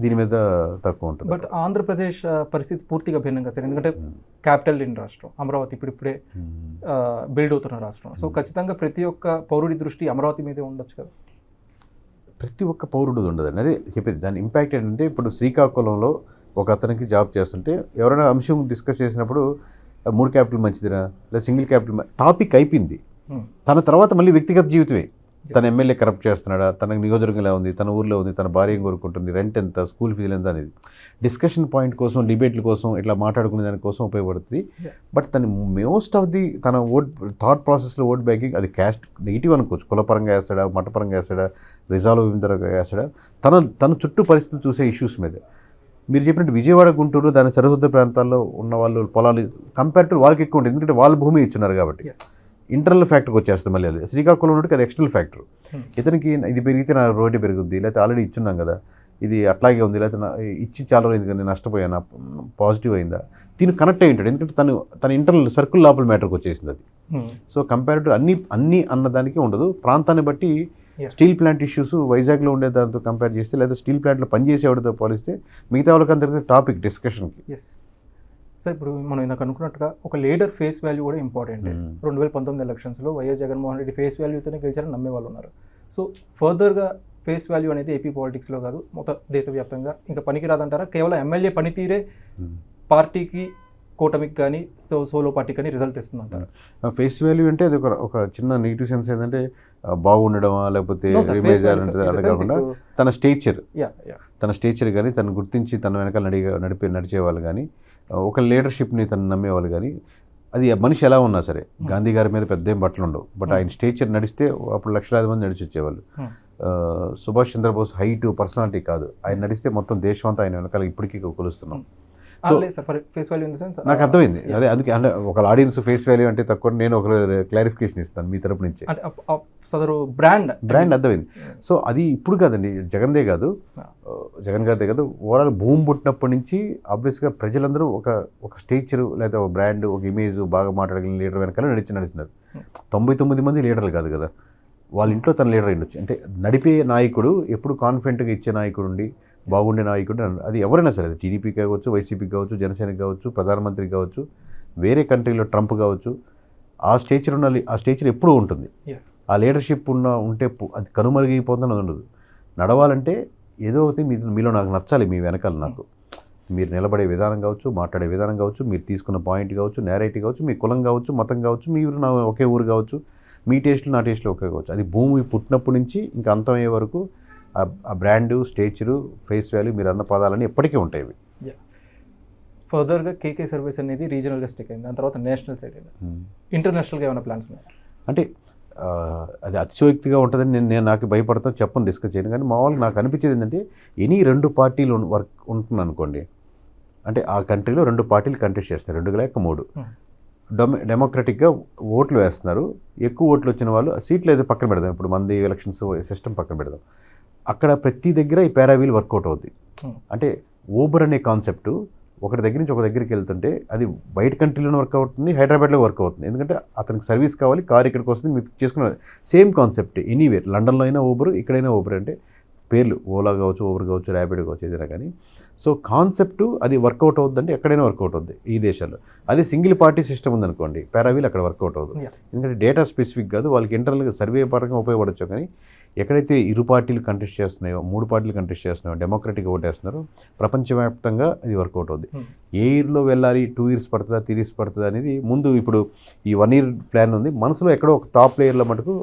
దీని మీద తక్కువ ఉంటుంది. బట్ ఆంధ్రప్రదేశ్ పరిస్థితి పూర్తిగా భిన్నంగా సార్. ఎందుకంటే Hmm. క్యాపిటల్ లేని రాష్ట్రం అమరావతి ఇప్పుడిప్పుడే Hmm. బిల్డ్ అవుతున్న రాష్ట్రం. సో ఖచ్చితంగా ప్రతి ఒక్క పౌరుడి దృష్టి అమరావతి మీదే ఉండొచ్చు కదా. ప్రతి ఒక్క పౌరుడు ఉండదండి. అదే చెప్పేది దాని ఇంపాక్ట్ ఏంటంటే ఇప్పుడు శ్రీకాకుళంలో ఒక అతనికి జాబ్ చేస్తుంటే ఎవరైనా అంశం డిస్కస్ చేసినప్పుడు "ఆ, మూడు క్యాపిటల్ మంచిదిరా లేదా సింగిల్ క్యాపిటల్ టాపిక్ అయిపోయింది. Hmm. తన తర్వాత మళ్ళీ వ్యక్తిగత జీవితమే. తన ఎమ్మెల్యే కరప్ట్ చేస్తున్నాడా? తన నియోజకవర్గం ఎలా ఉంది? తన ఊర్లో ఉంది? తన భార్య కోరుకుంటుంది? రెంట్ ఎంత? స్కూల్ ఫీజులు ఎంత అనేది. డిస్కషన్ పాయింట్ కోసం డిబేట్ల కోసం ఇట్లా మాట్లాడుకునే దానికోసం ఉపయోగపడుతుంది. బట్ తన మోస్ట్ ఆఫ్ ది తన ఓట్ థాట్ ప్రాసెస్లో ఓట్ బ్యాంకింగ్ అది క్యాస్ట్ నెగిటివ్ అనుకోవచ్చు. కులపరంగా వేస్తాడా? మతపరంగా వేస్తాడా? రిజాల్వ్ విధంగా వేస్తాడా? తన తన చుట్టూ పరిస్థితులు చూసే ఇష్యూస్ మీద. మీరు చెప్పినట్టు విజయవాడ గుంటూరు దాని సరిహద్దు ప్రాంతాల్లో ఉన్న వాళ్ళు పొలాలు కంపేర్ టు వాళ్ళకి ఎక్కువ ఉంటుంది. ఎందుకంటే వాళ్ళ భూమి ఇచ్చున్నారు కాబట్టి. ఇంటర్నల్ ఫ్యాక్టర్కి వచ్చేస్తుంది మళ్ళీ అది. శ్రీకాకుళం నుండి అది ఎక్స్టర్నల్ ఫ్యాక్టర్. Hmm. ఇతనికి ఇది పెరిగితే నా రోడ్డు పెరుగుద్ది. లేకపోతే ఆల్రెడీ ఇచ్చున్నాం కదా. ఇది అట్లాగే ఉంది. లేకపోతే ఇచ్చి చాలా రోజులు నేను నష్టపోయాను పాజిటివ్ అయిందా? దీనికి కనెక్ట్ అయి ఉంటాడు. ఎందుకంటే తను తన ఇంటర్నల్ సర్కిల్ లోపల మ్యాటర్కి వచ్చేసింది అది. సో కంపేర్ టు అన్ని అన్ని అన్నదానికి ఉండదు. ప్రాంతాన్ని బట్టి. స్టీల్ ప్లాంట్ ఇష్యూస్ వైజాగ్లో ఉండే దాంతో కంపేర్ చేస్తే లేదా స్టీల్ ప్లాంట్లో పనిచేసేవాడితో పోలిస్తే మిగతా వాళ్ళకందరికీ టాపిక్ డిస్కషన్కి. సార్ ఇప్పుడు మనం ఇందాక అనుకున్నట్టుగా ఒక లీడర్ ఫేస్ వాల్యూ కూడా ఇంపార్టెంట్. రెండు వేల పంతొమ్మిది ఎలక్షన్స్లో వైఎస్ జగన్మోహన్ రెడ్డి ఫేస్ వాల్యూతోనే గెలిచారని నమ్మే వాళ్ళు ఉన్నారు. సో ఫర్దర్గా ఫేస్ వాల్యూ అనేది ఏపీ పాలిటిక్స్లో కాదు మొత్తం దేశవ్యాప్తంగా ఇంకా పనికిరాదంటారా కేవలం ఎమ్మెల్యే పనితీరే పార్టీకి కూటమికి కానీ సో సోలో పార్టీకి కానీ రిజల్ట్ ఇస్తుందంటారు. ఫేస్ వాల్యూ అంటే అది ఒక ఒక చిన్న నెగిటివ్ సెన్స్ ఏంటంటే బాగుండడమా లేకపోతే అలా కాకుండా తన స్టేచర్. Yeah yeah. తన స్టేచర్ కానీ తను గుర్తించి తన వెనకాల నడి నడిపే నడిచేవాళ్ళు కానీ ఒక లీడర్షిప్ని తను నమ్మేవాళ్ళు కానీ అది మనిషి ఎలా ఉన్నా సరే గాంధీ గారి మీద పెద్ద ఏం బట్టలు ఉండవు. బట్ ఆయన స్టేచర్ నడిస్తే అప్పుడు లక్షలాది మంది నడిచి వచ్చేవాళ్ళు Hmm. Subhash Chandrabose height personality కాదు. ఆయన నడిస్తే మొత్తం దేశం అంతా ఆయన వెనకాల ఇప్పటికీ కొలుస్తున్నాం. Face value in the sense నాకు అర్థమైంది. అదే అందుకే అంటే ఒక ఆడియన్స్ ఫేస్ వాల్యూ అంటే తక్కువ నేను ఒక క్లారిఫికేషన్ ఇస్తాను మీ తరపు నుంచి. అంటే సదరు బ్రాండ్. బ్రాండ్ అర్థమైంది. సో అది ఇప్పుడు కాదండి జగన్దే కాదు. జగన్ గారిదే కాదు. ఓవరాల్ భూమి పుట్టినప్పటి నుంచి ఆబ్వియస్గా ప్రజలందరూ ఒక ఒక స్టేచర్ లేదా ఒక బ్రాండ్ ఒక ఇమేజ్ బాగా మాట్లాడగలిగిన లీడర్ వెనకాల నడిచి నడుస్తున్నారు. Hmm. తొంభై తొమ్మిది మంది లీడర్లు కాదు కదా. వాళ్ళ ఇంట్లో తన లీడర్ ఉండొచ్చు అంటే నడిపే నాయకుడు ఎప్పుడు కాన్ఫిడెంట్గా ఇచ్చే నాయకుడు ఉండి బాగుండే నాయకుడు అది ఎవరైనా సరే అది టీడీపీ కావచ్చు వైసీపీ కావచ్చు జనసేన కావచ్చు ప్రధానమంత్రి కావచ్చు వేరే కంట్రీలో ట్రంప్ కావచ్చు ఆ స్టేచర్ ఉన్న ఆ స్టేచర్ ఎప్పుడూ ఉంటుంది. ఆ లీడర్షిప్ ఉన్న ఉంటే అది కనుమరుగైపోతుందని అది ఉండదు. నడవాలంటే ఏదో ఒకటి మీ మీలో నాకు నచ్చాలి మీ వెనకాల నాకు. మీరు నిలబడే విధానం కావచ్చు మాట్లాడే విధానం కావచ్చు మీరు తీసుకున్న పాయింట్ కావచ్చు నేరైటీ కావచ్చు మీ కులం కావచ్చు మతం కావచ్చు మీరు నా ఒకే ఊరు కావచ్చు మీ టేస్ట్లు నా టేస్ట్లు ఒకే కావచ్చు. అది భూమి పుట్టినప్పటి నుంచి ఇంకా అంతమయ్యే వరకు ఆ- బ్రాండు స్టేచరు ఫేస్ వాల్యూ మీరు అన్న పదాలన్నీ ఎప్పటికీ ఉంటాయి ఫర్దర్గా కేకే సర్వీస్ అనేది రీజనల్గా స్టిక్ అయింది. దాని తర్వాత నేషనల్ సైడ్ అయింది. ఇంటర్నేషనల్గా ఏమైనా ప్లాన్స్ ఉన్నాయి? అంటే అది అతిశయోక్తిగా ఉంటుందని నేను నేను నాకు భయపడతాను చెప్పను డిస్కస్ చేయను. కానీ మామూలుగా నాకు అనిపించేది ఏంటంటే ఎనీ రెండు పార్టీలు వర్క్ ఉంటుంది అనుకోండి. అంటే ఆ కంట్రీలో రెండు పార్టీలు కంటెస్ట్ చేస్తారు. రెండు లేక మూడు. Hmm. డొమ డెమోక్రటిక్గా ఓట్లు వేస్తున్నారు. ఎక్కువ ఓట్లు వచ్చిన వాళ్ళు సీట్లు అయితే పక్కన పెడదాం. ఇప్పుడు మంది ఎలక్షన్స్ సిస్టమ్ పక్కన పెడదాం. అక్కడ ప్రతి దగ్గర ఈ పారావీల్ వర్కౌట్ అవుద్ది. Hmm. అంటే ఊబర్ అనే కాన్సెప్ట్ ఒకటి దగ్గర నుంచి ఒక దగ్గరికి వెళ్తుంటే అది బయట కంట్రీలోనే వర్క్ అవుతుంది హైదరాబాద్లో వర్క్ అవుతుంది. ఎందుకంటే అతనికి సర్వీస్ కావాలి కార్ ఇక్కడికి వస్తుంది మీకు చేసుకున్న సేమ్ కాన్సెప్ట్. ఎనీవేర్ లండన్లో అయినా ఊబర్ ఇక్కడైనా ఊబర్ అంటే పేర్లు ఓలా కావచ్చు ఊబర్ కావచ్చు ర్యాపిడ్ కావచ్చు ఏదైనా కానీ. సో కాన్సెప్ట్ అది వర్కౌట్ అవుతుందంటే ఎక్కడైనా వర్కౌట్ అవుద్ది ఈ దేశాల్లో. అదే సింగిల్ పార్టీ సిస్టమ్ ఉందనుకోండి పారావీల్ అక్కడ వర్కౌట్ అవుతుంది. ఎందుకంటే డేటా స్పెసిఫిక్ కాదు వాళ్ళకి ఇంటర్నల్గా సర్వే పరంగా ఉపయోగపడచ్చు కానీ ఎక్కడైతే ఇరు పార్టీలు కంటెస్ట్ చేస్తున్నాయో మూడు పార్టీలు కంటెస్ట్ చేస్తున్నాయో డెమోక్రటిక్ ఓటేస్తున్నారో ప్రపంచవ్యాప్తంగా ఇది వర్కౌట్ అవుద్ది. Hmm. ఏ ఇయర్లో వెళ్ళాలి టూ ఇయర్స్ పడుతుందా త్రీ ఇయర్స్ పడుతుందా అనేది ముందు ఇప్పుడు ఈ వన్ ఇయర్ ప్లాన్ ఉంది. మనసులో ఎక్కడో ఒక టాప్ ప్లేయర్లో మటుకు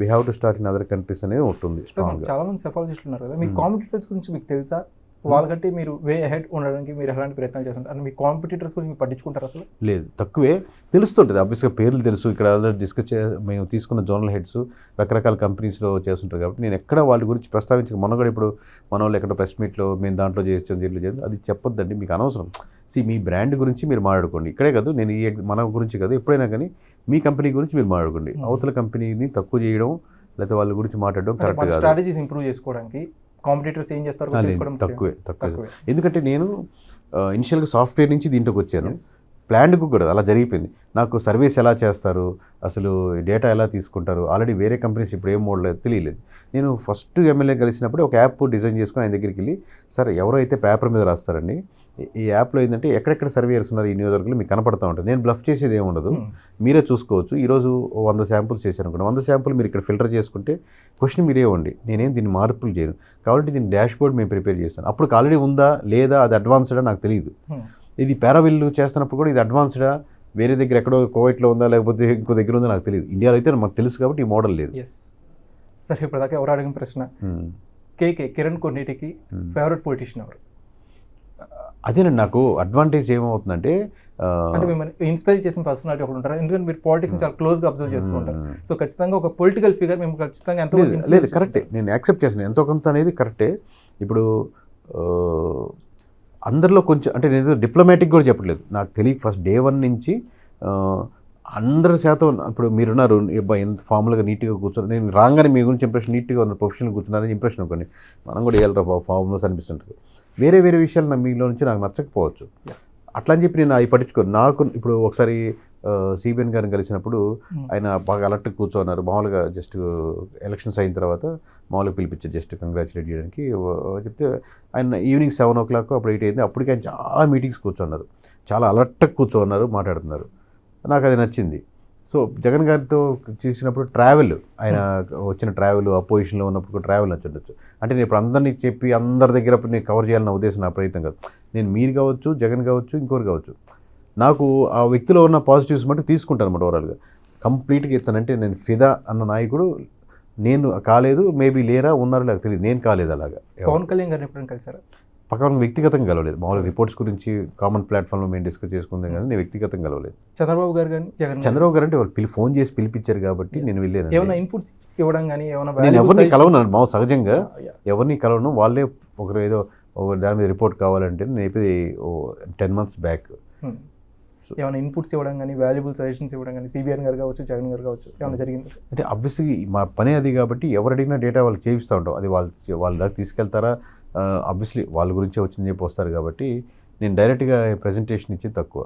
we have to start in other countries అనేది ఉంటుంది చాలా మంది సెఫాలజిస్టులు ఉన్నారు కదా. మీ Hmm. కాంపిటీటర్స్ గురించి మీకు తెలుసా? వాళ్ళకంటే మీరు వే హెడ్ ఉండడానికి మీరు ఎలాంటి ప్రయత్నాలు చేస్తుంటారు? మీ కాంపిటీటర్స్ గురించి మీరు పట్టించుకుంటారు అసలు? లేదు తక్కువే తెలుస్తుంటుంది. ఆబ్వియస్గా పేర్లు తెలుసు. ఇక్కడ ఆల్రెడీ డిస్కస్ చే మేము తీసుకున్న జోనల్ హెడ్స్ రకరకాల కంపెనీస్లో చేస్తుంటారు కాబట్టి నేను ఎక్కడ వాళ్ళ గురించి ప్రస్తావించక మొన్న కూడా ఇప్పుడు మన వాళ్ళు ఎక్కడ ప్రెస్ మీట్లో మేము దాంట్లో చేస్తాం దీంట్లో చేస్తాం అది చెప్పొద్దండి మీకు అనవసరం. సి మీ బ్రాండ్ గురించి మీరు మాట్లాడుకోండి. ఇక్కడే కాదు నేను ఈ మన గురించి కాదు ఎప్పుడైనా కానీ మీ కంపెనీ గురించి మీరు మాట్లాడుకోండి. Hmm. అవతల కంపెనీని తక్కువ చేయడం లేకపోతే వాళ్ళ గురించి మాట్లాడడం కరెక్ట్ మన కాదు. స్ట్రాటజీస్ ఇంప్రూవ్ చేసుకోవడానికి కాంపిటీటర్స్ ఏం చేస్తారో తక్కువే తక్కువే. ఎందుకంటే నేను ఇనిషియల్గా సాఫ్ట్వేర్ నుంచి దీంట్లోకి వచ్చాను. ప్లాన్డ్కు కూడా అలా జరిగిపోయింది. నాకు సర్వీస్ ఎలా చేస్తారు? అసలు డేటా ఎలా తీసుకుంటారు? ఆల్రెడీ వేరే కంపెనీస్ ఇప్పుడు ఏం మోడలేదు తెలియలేదు. నేను ఫస్ట్ ఎమ్మెల్యే కలిసినప్పుడు ఒక యాప్ డిజైన్ చేసుకుని ఆయన దగ్గరికి వెళ్ళి సార్ ఎవరైతే పేపర్ మీద రాస్తారండి ఈ- యాప్లో ఏంటంటే ఎక్కడెక్కడ సర్వేయర్స్ ఉన్నారు ఈ నియోజకవర్గంలో? మీకు కనపడతా ఉంటుంది. నేను బ్లఫ్ చేసేది ఏమి ఉండదు. మీరే చూసుకోవచ్చు. ఈరోజు వంద శాంపుల్స్ చేశాను అనుకోండి వంద శాంపుల్ మీరు ఇక్కడ ఫిల్టర్ చేసుకుంటే క్వశ్చన్ మీరే ఇవ్వండి. నేనేం దీన్ని మార్పులు చేయను. కాబట్టి దీన్ని డాష్ బోర్డ్ మేము ప్రిపేర్ చేస్తాను. అప్పుడు ఆల్రెడీ ఉందా? లేదా? అది అడ్వాన్స్డా నాకు తెలియదు. ఇది పారావిల్లు చేస్తున్నప్పుడు కూడా ఇది అడ్వాన్స్డా వేరే దగ్గర ఎక్కడో కోవైట్లో ఉందా లేకపోతే ఇంకో దగ్గర ఉందా నాకు తెలియదు. ఇండియాలో అయితే మాకు తెలుసు కాబట్టి ఈ మోడల్ లేదు. ఎస్ సరే ఇప్పటిదాకా ఎవరు అడిగిన ప్రశ్న. కేకే కిరణ్ కొన్నిటికి. ఫేవరెట్ పొలిటీషియన్ ఎవరు? అదేనండి నాకు అడ్వాంటేజ్ ఏమవుతుందంటే ఆ, అంటే మిమ్మల్ని ఇన్స్పైర్ చేసిన పర్సనాలిటీ ఒకటి ఉంటారు. ఎందుకంటే మీరు పాలిటిక్స్ చాలా క్లోజ్గా అబ్జర్వ్ చేస్తూ ఉంటారు. సో ఖచ్చితంగా ఒక పొలిటికల్ ఫిగర్ మేము ఖచ్చితంగా ఎంతో లేదు కరెక్టే నేను యాక్సెప్ట్ చేస్తాను ఎంతో కొంత అనేది కరెక్టే ఇప్పుడు అందరిలో కొంచెం అంటే నేను డిప్లొమాటిక్ కూడా చెప్పట్లేదు. నాకు తెలియక ఫస్ట్ డే వన్ నుంచి అందరి శాతం ఇప్పుడు మీరున్నారు ఎంత ఫార్మల్గా నీట్గా కూర్చొని నేను రాగానే మీ గురించి ఇంప్రెషన్ నీట్గా ఉన్న ప్రొఫెషనల్ కూర్చున్నారని ఇంప్రెషన్ అనుకోండి మనం కూడా వెళ్ళరా ఫార్మల్స్ అనిపిస్తుంటుంది. వేరే వేరే విషయాలు నా మీలో నుంచి నాకు నచ్చకపోవచ్చు. అట్లా అని చెప్పి నేను అవి పట్టించుకోను. నాకు ఇప్పుడు ఒకసారి సిబిఎన్ గారిని కలిసినప్పుడు ఆయన బాగా అలర్ట్ కూర్చోన్నారు. మామూలుగా జస్ట్ ఎలక్షన్స్ అయిన తర్వాత మామూలుగా పిలిపించారు జస్ట్ కంగ్రాచులేట్ చేయడానికి చెప్తే ఆయన ఈవినింగ్ సెవెన్ ఓ క్లాక్ అప్పుడు ఎయిట్ అయింది. అప్పటికి ఆయన చాలా మీటింగ్స్ కూర్చున్నారు. చాలా అలర్ట్గా కూర్చోన్నారు మాట్లాడుతున్నారు. నాకు అది నచ్చింది. సో జగన్ గారితో చేసినప్పుడు ట్రావెల్ ఆయన వచ్చిన ట్రావెల్ అపోజిషన్లో ఉన్నప్పుడు ట్రావెల్ నచ్చుండొచ్చు అంటే నేను ఇప్పుడు అందరినీ చెప్పి అందరి దగ్గర నేను కవర్ చేయాలన్న ఉద్దేశం నా ప్రయత్నం కాదు. నేను మీరు కావచ్చు జగన్ కావచ్చు ఇంకోరు కావచ్చు. నాకు ఆ వ్యక్తిలో ఉన్న పాజిటివ్స్ మటు తీసుకుంటాను అనమాట ఓవరాల్గా కంప్లీట్గా ఇస్తానంటే నేను ఫిదా అన్న నాయకుడు నేను కాలేదు మేబీ లేరా ఉన్నారో లేక తెలియదు నేను కాలేదు అలాగా. పవన్ కళ్యాణ్ గారిని ఎప్పుడైనా కలిసారా? పక్కన వ్యక్తిగతంగా కలవలేదు. మామూలుగా రిపోర్ట్స్ గురించి కామన్ ప్లాట్ఫామ్లో మేము డిస్కస్ చేసుకుందాం కానీ నేను వ్యక్తిగతంగా కలవలేదు. చంద్రబాబు గారు కానీ జగన్ చంద్రబాబు గారు అంటే వాళ్ళు పిలి ఫోన్ చేసి పిలిపించారు కాబట్టి నేను వెళ్ళాను ఏమైనా ఇన్పుట్స్ ఇవ్వడం కానీ ఏమైనా నేను ఎవరిని కలవను మామూలు సహజంగా. ఎవరిని కలవను వాళ్ళే ఒకరు ఏదో ఒక దాని మీద రిపోర్ట్ కావాలంటే నేను అయిపోయి టెన్ మంత్స్ బ్యాక్. ఏమైనా ఇన్పుట్స్ ఇవ్వడం కానీ వాల్యుబుల్ సజెషన్స్ ఇవ్వడం కానీ సిబిఎన్ గారు కావచ్చు జగన్ గారు కావచ్చు ఏమైనా జరిగింది? అంటే అబ్వియస్లీ మా పనే అది కాబట్టి ఎవరు అడిగినా డేటా వాళ్ళు చేయిస్తూ ఉంటాం. అది వాళ్ళు వాళ్ళ దాకా తీసుకెళ్తారా? ఆబ్వియస్లీ వాళ్ళ గురించే వచ్చింది చెప్పి వస్తారు కాబట్టి నేను డైరెక్ట్గా ప్రజెంటేషన్ ఇచ్చి తక్కువ.